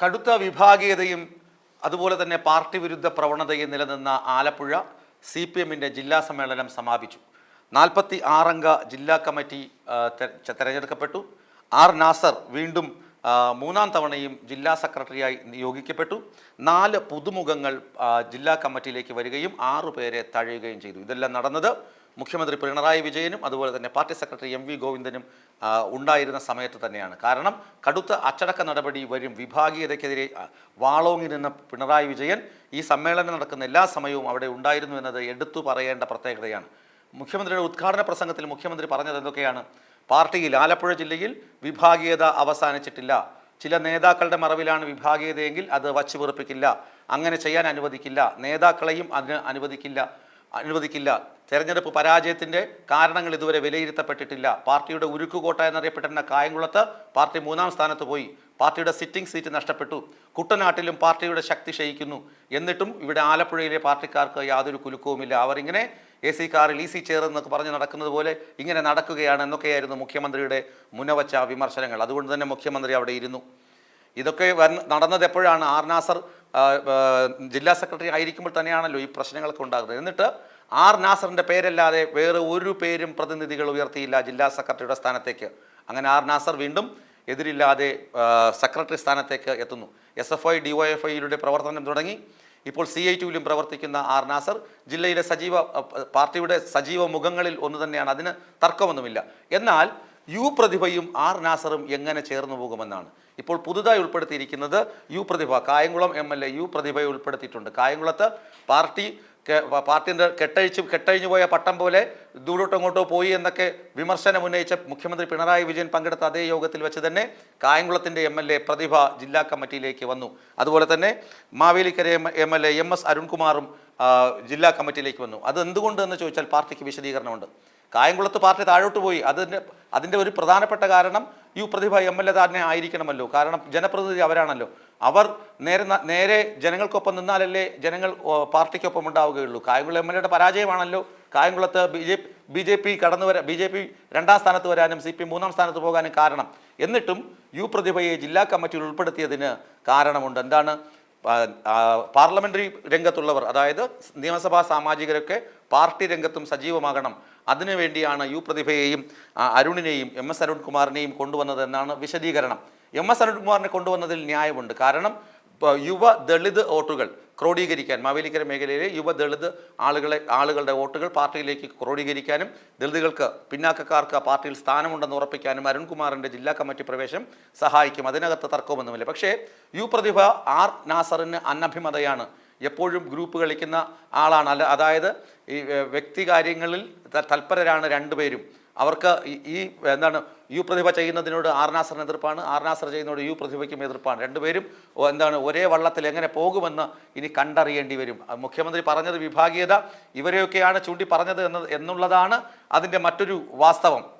കടുത്ത വിഭാഗീയതയും അതുപോലെ തന്നെ പാർട്ടി വിരുദ്ധ പ്രവണതയും നിലനിന്ന ആലപ്പുഴ സി പി എമ്മിന്റെ ജില്ലാ സമ്മേളനം സമാപിച്ചു. നാൽപ്പത്തി ആറംഗ ജില്ലാ കമ്മിറ്റി തെരഞ്ഞെടുക്കപ്പെട്ടു. ആർ നാസർ വീണ്ടും മൂന്നാം തവണയും ജില്ലാ സെക്രട്ടറിയായി നിയോഗിക്കപ്പെട്ടു. നാല് പുതുമുഖങ്ങൾ ജില്ലാ കമ്മിറ്റിയിലേക്ക് വരികയും ആറു പേരെ തഴയുകയും ചെയ്തു. ഇതെല്ലാം നടന്നത് മുഖ്യമന്ത്രി പിണറായി വിജയനും അതുപോലെ തന്നെ പാർട്ടി സെക്രട്ടറി എം വി ഗോവിന്ദനും ഉണ്ടായിരുന്ന സമയത്ത് തന്നെയാണ്. കാരണം കടുത്ത അച്ചടക്ക നടപടി വരും. വിഭാഗീയതയ്ക്കെതിരെ വാളോങ്ങി നിന്ന പിണറായി വിജയൻ ഈ സമ്മേളനം നടക്കുന്ന എല്ലാ സമയവും അവിടെ ഉണ്ടായിരുന്നു എന്നത് എടുത്തു പറയേണ്ട പ്രത്യേകതയാണ്. മുഖ്യമന്ത്രിയുടെ ഉദ്ഘാടന പ്രസംഗത്തിൽ മുഖ്യമന്ത്രി പറഞ്ഞത് എന്തൊക്കെയാണ്? പാർട്ടിയിൽ ആലപ്പുഴ ജില്ലയിൽ വിഭാഗീയത അവസാനിച്ചിട്ടില്ല. ചില നേതാക്കളുടെ മറവിലാണ് വിഭാഗീയതയെങ്കിൽ അത് വച്ചു വെറുപ്പിക്കില്ല അങ്ങനെ ചെയ്യാൻ അനുവദിക്കില്ല. നേതാക്കളെയും അതിന് അനുവദിക്കില്ല. അനുവദിക്കില്ല. തെരഞ്ഞെടുപ്പ് പരാജയത്തിന്റെ കാരണങ്ങൾ ഇതുവരെ വിലയിരുത്തപ്പെട്ടിട്ടില്ല. പാർട്ടിയുടെ ഉരുക്കുകോട്ട എന്നറിയപ്പെട്ടിരുന്ന കായംകുളത്ത് പാർട്ടി മൂന്നാം സ്ഥാനത്ത് പോയി. പാർട്ടിയുടെ സിറ്റിംഗ് സീറ്റ് നഷ്ടപ്പെട്ടു. കുട്ടനാട്ടിലും പാർട്ടിയുടെ ശക്തി ക്ഷയിക്കുന്നു. എന്നിട്ടും ഇവിടെ ആലപ്പുഴയിലെ പാർട്ടിക്കാർക്ക് യാതൊരു കുലുക്കവുമില്ല. അവരിങ്ങനെ എ സി കാറിൽ ഈ സി ചെയർ പറഞ്ഞ് നടക്കുന്നത് പോലെ ഇങ്ങനെ നടക്കുകയാണ് എന്നൊക്കെയായിരുന്നു മുഖ്യമന്ത്രിയുടെ മുനവച്ച വിമർശനങ്ങൾ. അതുകൊണ്ട് തന്നെ മുഖ്യമന്ത്രി അവിടെ ഇരുന്നു. ഇതൊക്കെ നടന്നത് എപ്പോഴാണ്? ആർ നാസർ ആ, ആ, ജില്ലാ സെക്രട്ടറി ആയിരിക്കുമ്പോൾ തന്നെയാണല്ലോ ഈ പ്രശ്നങ്ങളൊക്കെ ഉണ്ടാകുന്നത്. എന്നിട്ട് ആർ നാസറിന്റെ പേരല്ലാതെ വേറെ ഒരു പേരും പ്രതിനിധികൾ ഉയർത്തിയില്ല ജില്ലാ സെക്രട്ടറിയുടെ സ്ഥാനത്തേക്ക്. അങ്ങനെ ആർ നാസർ വീണ്ടും എതിരില്ലാതെ സെക്രട്ടറി സ്ഥാനത്തേക്ക് എത്തുന്നു. S F I D Y F ഐയിലൂടെ പ്രവർത്തനം തുടങ്ങി. ഇപ്പോൾ സി ഐ ടുവിലും പ്രവർത്തിക്കുന്ന ആർ നാസർ ജില്ലയിലെ സജീവ പാർട്ടിയുടെ സജീവ മുഖങ്ങളിൽ ഒന്ന് തന്നെയാണ്. അതിന് തർക്കമൊന്നുമില്ല. എന്നാൽ യു പ്രതിഭയും ആർ നാസറും എങ്ങനെ ചേർന്നു പോകുമെന്നാണ്. ഇപ്പോൾ പുതുതായി ഉൾപ്പെടുത്തിയിരിക്കുന്നത് U Prathibha Kayamkulam M L A U പ്രതിഭയെ ഉൾപ്പെടുത്തിയിട്ടുണ്ട്. കായംകുളത്ത് പാർട്ടി പാർട്ടിന്റെ കെട്ടഴിച്ച് കെട്ടഴിഞ്ഞു പോയ പട്ടം പോലെ ദൂരോട്ടോ ഇങ്ങോട്ടോ പോയി എന്നൊക്കെ വിമർശനം ഉന്നയിച്ച മുഖ്യമന്ത്രി പിണറായി വിജയൻ പങ്കെടുത്ത അതേ യോഗത്തിൽ വെച്ച് തന്നെ കായംകുളത്തിന്റെ എം എൽ എ പ്രതിഭ ജില്ലാ കമ്മിറ്റിയിലേക്ക് വന്നു. അതുപോലെ തന്നെ Mavelikkara M L A M S അരുൺകുമാറും ജില്ലാ കമ്മിറ്റിയിലേക്ക് വന്നു. അത് എന്തുകൊണ്ട് ചോദിച്ചാൽ പാർട്ടിക്ക് വിശദീകരണമുണ്ട്. കായംകുളത്ത് പാർട്ടി താഴോട്ട് പോയി. അതിന്റെ അതിന്റെ ഒരു പ്രധാനപ്പെട്ട കാരണം U Prathibha M L A തന്നെ ആയിരിക്കണമല്ലോ. കാരണം ജനപ്രതിനിധി അവരാണല്ലോ. അവർ നേരെ നേരെ ജനങ്ങൾക്കൊപ്പം നിന്നാലല്ലേ ജനങ്ങൾ പാർട്ടിക്കൊപ്പം ഉണ്ടാവുകയുള്ളൂ. കായംകുളം എം എൽ എയുടെ പരാജയമാണല്ലോ. കായംകുളത്ത് B J B J P കടന്നു വരാൻ ബി ജെ പി രണ്ടാം സ്ഥാനത്ത് വരാനും സി പി മൂന്നാം സ്ഥാനത്ത് പോകാനും കാരണം. എന്നിട്ടും യു പ്രതിഭയെ ജില്ലാ കമ്മിറ്റിയിൽ ഉൾപ്പെടുത്തിയതിന് കാരണമുണ്ട്. എന്താണ്? പാർലമെന്ററി രംഗത്തുള്ളവർ അതായത് നിയമസഭാ സാമാജികരൊക്കെ പാർട്ടി രംഗത്തും സജീവമാകണം. അതിനുവേണ്ടിയാണ് യു പ്രതിഭയെയും അരുണിനെയും എം എസ് അരുൺകുമാറിനെയും കൊണ്ടുവന്നത് എന്നാണ് വിശദീകരണം. എം എസ് അരുൺകുമാറിനെ കൊണ്ടുവന്നതിൽ ന്യായമുണ്ട്. കാരണം യുവ ദളിത് വോട്ടുകൾ ക്രോഡീകരിക്കാൻ മാവേലിക്കര മേഖലയിലെ യുവ ദളിത് ആളുകളെ ആളുകളുടെ വോട്ടുകൾ പാർട്ടിയിലേക്ക് ക്രോഡീകരിക്കാനും ദളിതുകൾക്ക് പിന്നാക്കക്കാർക്ക് പാർട്ടിയിൽ സ്ഥാനമുണ്ടെന്ന് ഉറപ്പിക്കാനും അരുൺകുമാറിന്റെ ജില്ലാ കമ്മിറ്റി പ്രവേശം സഹായിക്കും. അതിനകത്ത് തർക്കമൊന്നുമില്ല. പക്ഷേ യു പ്രതിഭ ആർ നാസറിന് അനഭിമതയാണ്. എപ്പോഴും ഗ്രൂപ്പ് കളിക്കുന്ന ആളാണ്. അല്ല അതായത് ഈ വ്യക്തി കാര്യങ്ങളിൽ തൽപരരാണ് രണ്ടുപേരും അവർക്ക് ഈ- എന്താണ് യു പ്രതിഭ ചെയ്യുന്നതിനോട് ആർ നാസറിന് എതിർപ്പാണ് ആർനാസർ ചെയ്യുന്നതിനോട് യു പ്രതിഭയ്ക്കും എതിർപ്പാണ്. രണ്ടുപേരും എന്താണ് ഒരേ വള്ളത്തിൽ എങ്ങനെ പോകുമെന്ന് ഇനി കണ്ടറിയേണ്ടി വരും. മുഖ്യമന്ത്രി പറഞ്ഞത് വിഭാഗീയത ഇവരെയൊക്കെയാണ് ചൂണ്ടി പറഞ്ഞത് എന്ന് എന്നുള്ളതാണ് അതിന്റെ മറ്റൊരു വാസ്തവം.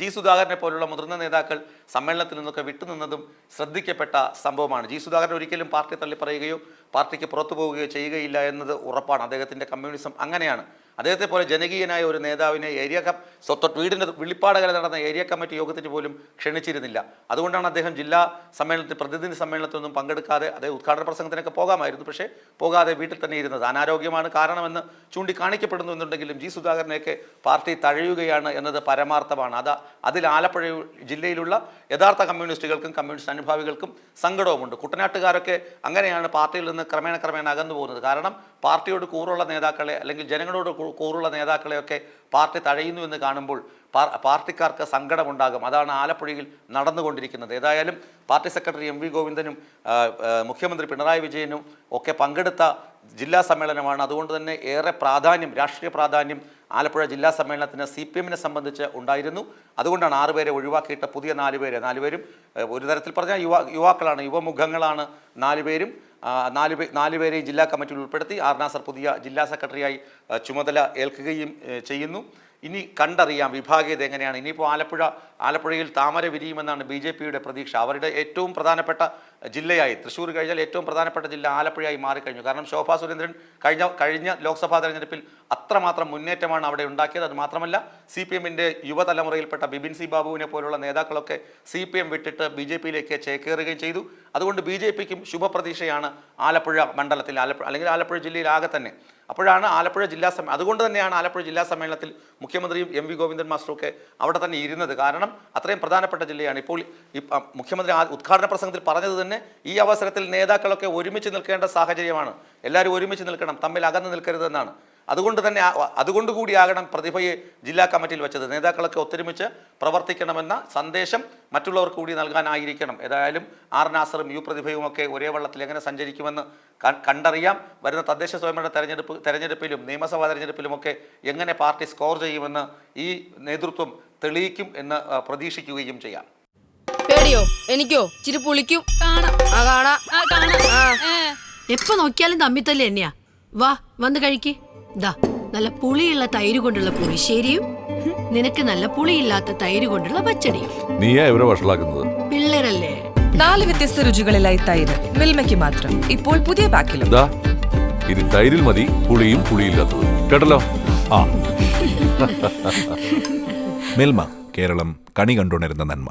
ജി സുധാകരനെ പോലുള്ള മുതിർന്ന നേതാക്കൾ സമ്മേളനത്തിൽ നിന്നൊക്കെ വിട്ടുനിന്നതും ശ്രദ്ധിക്കപ്പെട്ട സംഭവമാണ്. ജി സുധാകരൻ ഒരിക്കലും പാർട്ടി തള്ളിപ്പറയുകയോ പാർട്ടിക്ക് പുറത്തു പോവുകയോ ചെയ്യുകയില്ല എന്നത് ഉറപ്പാണ്. അദ്ദേഹത്തിന്റെ കമ്മ്യൂണിസം അങ്ങനെയാണ്. അദ്ദേഹത്തെ പോലെ ജനകീയനായ ഒരു നേതാവിനെ ഏരിയ കം സ്വത്തൊട്ട് വീടിന്റെ വെളിപ്പാടകര നടന്ന ഏരിയ കമ്മിറ്റി യോഗത്തിന് പോലും ക്ഷണിച്ചിരുന്നില്ല. അതുകൊണ്ടാണ് അദ്ദേഹം ജില്ലാ സമ്മേളനത്തിൽ പ്രതിനിധി സമ്മേളനത്തിനൊന്നും പങ്കെടുക്കാതെ അദ്ദേഹം ഉദ്ഘാടന പ്രസംഗത്തിനൊക്കെ പോകാമായിരുന്നു. പക്ഷേ പോകാതെ വീട്ടിൽ തന്നെ ഇരുന്നത് അനാരോഗ്യമാണ് കാരണമെന്ന് ചൂണ്ടിക്കാണിക്കപ്പെടുന്നു എന്നുണ്ടെങ്കിലും ജി സുധാകരനെയൊക്കെ പാർട്ടി തഴയുകയാണ് എന്നത് പരമാർത്ഥമാണ്. അത് അതിൽ ആലപ്പുഴ ജില്ലയിലുള്ള യഥാർത്ഥ കമ്മ്യൂണിസ്റ്റുകൾക്കും കമ്മ്യൂണിസ്റ്റ് അനുഭാവികൾക്കും സങ്കടവുമുണ്ട്. കുട്ടനാട്ടുകാരൊക്കെ അങ്ങനെയാണ് പാർട്ടിയിൽ നിന്ന് ക്രമേണ ക്രമേണ അകന്നു പോകുന്നത്. കാരണം പാർട്ടിയോട് കൂറുള്ള നേതാക്കളെ അല്ലെങ്കിൽ ജനങ്ങളോട് കൂറുള്ള നേതാക്കളെയൊക്കെ പാർട്ടി തഴയുന്നു എന്ന് കാണുമ്പോൾ പാർ- പാർട്ടിക്കാർക്ക് സങ്കടമുണ്ടാകും. അതാണ് ആലപ്പുഴയിൽ നടന്നുകൊണ്ടിരിക്കുന്നത്. ഏതായാലും പാർട്ടി സെക്രട്ടറി എം വി ഗോവിന്ദനും മുഖ്യമന്ത്രി പിണറായി വിജയനും ഒക്കെ പങ്കെടുത്ത ജില്ലാ സമ്മേളനമാണ്. അതുകൊണ്ട് തന്നെ ഏറെ പ്രാധാന്യം രാഷ്ട്രീയ പ്രാധാന്യം ആലപ്പുഴ ജില്ലാ സമ്മേളനത്തിന് സി പി എമ്മിനെ സംബന്ധിച്ച് ഉണ്ടായിരുന്നു. അതുകൊണ്ടാണ് ആറുപേരെ ഒഴിവാക്കിയിട്ട് പുതിയ നാലുപേരെ നാലുപേരും ഒരു തരത്തിൽ പറഞ്ഞാൽ യുവാ യുവാക്കളാണ് യുവമുഖങ്ങളാണ് നാലുപേരും നാല് പേ നാല് പേരെയും ജില്ലാ കമ്മിറ്റിയിൽ ഉൾപ്പെടുത്തി ആർ നാസർ പുതിയ ജില്ലാ സെക്രട്ടറിയായി ചുമതല ഏൽക്കുകയും ചെയ്യുന്നു. ഇനി കണ്ടറിയാം. വിഭാഗീയത എങ്ങനെയാണ്? ഇനിയിപ്പോൾ ആലപ്പുഴ ആലപ്പുഴയിൽ താമര വിരിയുമെന്നാണ് ബി ജെ പിയുടെ പ്രതീക്ഷ. അവരുടെ ഏറ്റവും പ്രധാനപ്പെട്ട ജില്ലയായി തൃശ്ശൂർ കഴിഞ്ഞാൽ ഏറ്റവും പ്രധാനപ്പെട്ട ജില്ല ആലപ്പുഴയായി മാറിക്കഴിഞ്ഞു. കാരണം ശോഭാ സുരേന്ദ്രൻ കഴിഞ്ഞ കഴിഞ്ഞ ലോക്സഭാ തെരഞ്ഞെടുപ്പിൽ അത്രമാത്രം മുന്നേറ്റമാണ് അവിടെ ഉണ്ടാക്കിയത്. അത് മാത്രമല്ല സി പി എമ്മിന്റെ യുവതലമുറയിൽപ്പെട്ട ബിബിൻ സി ബാബുവിനെ പോലുള്ള നേതാക്കളൊക്കെ സി പി എം വിട്ടിട്ട് ബി ജെ പിയിലേക്ക് ചേക്കേറുകയും ചെയ്തു. അതുകൊണ്ട് ബി ജെ പിക്കും ശുഭപ്രതീക്ഷയാണ് ആലപ്പുഴ മണ്ഡലത്തിൽ ആലപ്പുഴ അല്ലെങ്കിൽ ആലപ്പുഴ ജില്ലയിൽ ആകെ തന്നെ. അപ്പോഴാണ് ആലപ്പുഴ ജില്ലാ സമ്മേളനം അതുകൊണ്ട് തന്നെയാണ് ആലപ്പുഴ ജില്ലാ സമ്മേളനത്തിൽ മുഖ്യമന്ത്രിയും എം വി ഗോവിന്ദൻ മാസ്റ്ററും ഒക്കെ അവിടെ തന്നെ ഇരുന്നത്. കാരണം അത്രയും പ്രധാനപ്പെട്ട ജില്ലയാണ്. ഇപ്പോൾ മുഖ്യമന്ത്രി ഉദ്ഘാടന പ്രസംഗത്തിൽ പറഞ്ഞത് തന്നെ ഈ അവസരത്തിൽ നേതാക്കളൊക്കെ ഒരുമിച്ച് നിൽക്കേണ്ട സാഹചര്യമാണ്. എല്ലാവരും ഒരുമിച്ച് നിൽക്കണം. തമ്മിൽ അകന്ന് നിൽക്കരുതെന്നാണ്. അതുകൊണ്ട് തന്നെ അതുകൊണ്ട് കൂടിയാകണം പ്രതിഭയെ ജില്ലാ കമ്മിറ്റിയിൽ വെച്ചത്. നേതാക്കളൊക്കെ ഒത്തൊരുമിച്ച് പ്രവർത്തിക്കണമെന്ന സന്ദേശം മറ്റുള്ളവർക്ക് കൂടി നൽകാനായിരിക്കണം. ഏതായാലും ആർ നാസറും യു പ്രതിഭയും ഒക്കെ ഒരേ വള്ളത്തിൽ എങ്ങനെ സഞ്ചരിക്കുമെന്ന് കണ്ടറിയാം. വരുന്ന തദ്ദേശ സ്വയംഭരണ തെരഞ്ഞെടുപ്പ് തെരഞ്ഞെടുപ്പിലും നിയമസഭാ തെരഞ്ഞെടുപ്പിലുമൊക്കെ എങ്ങനെ പാർട്ടി സ്കോർ ചെയ്യുമെന്ന് ഈ നേതൃത്വം തെളിയിക്കും എന്ന് പ്രതീക്ഷിക്കുകയും ചെയ്യാം. പേടിയോ? എനിക്കോ? ചിരി പുളിക്കും. എപ്പോ നോക്കിയാലും തമ്മിത്തല്ലേ എന്നെയാ വാ വന്ന് കഴിക്ക്. ദാ നല്ല പുളിയുള്ള തൈര് കൊണ്ടുള്ള പുളിശ്ശേരിയും നിനക്ക് നല്ല പുളിയില്ലാത്ത തൈര് കൊണ്ടുള്ള പച്ചടിയും. നീയാ ഇവരെ വഷളാക്കുന്നത്. പിള്ളേരല്ലേ? നാല് വ്യത്യസ്ത രുചികളിലായി തൈര് മിൽമയ്ക്ക് മാത്രം. ഇപ്പോൾ പുതിയ പാക്കിലും. ദാ ഇനി തൈരിൽ മതി പുളിയും പുളിയില്ലാത്തത്. കേട്ടല്ലോ? ആ. മിൽമ കേരളം കണി കണ്ടുണരുന്ന നന്മ.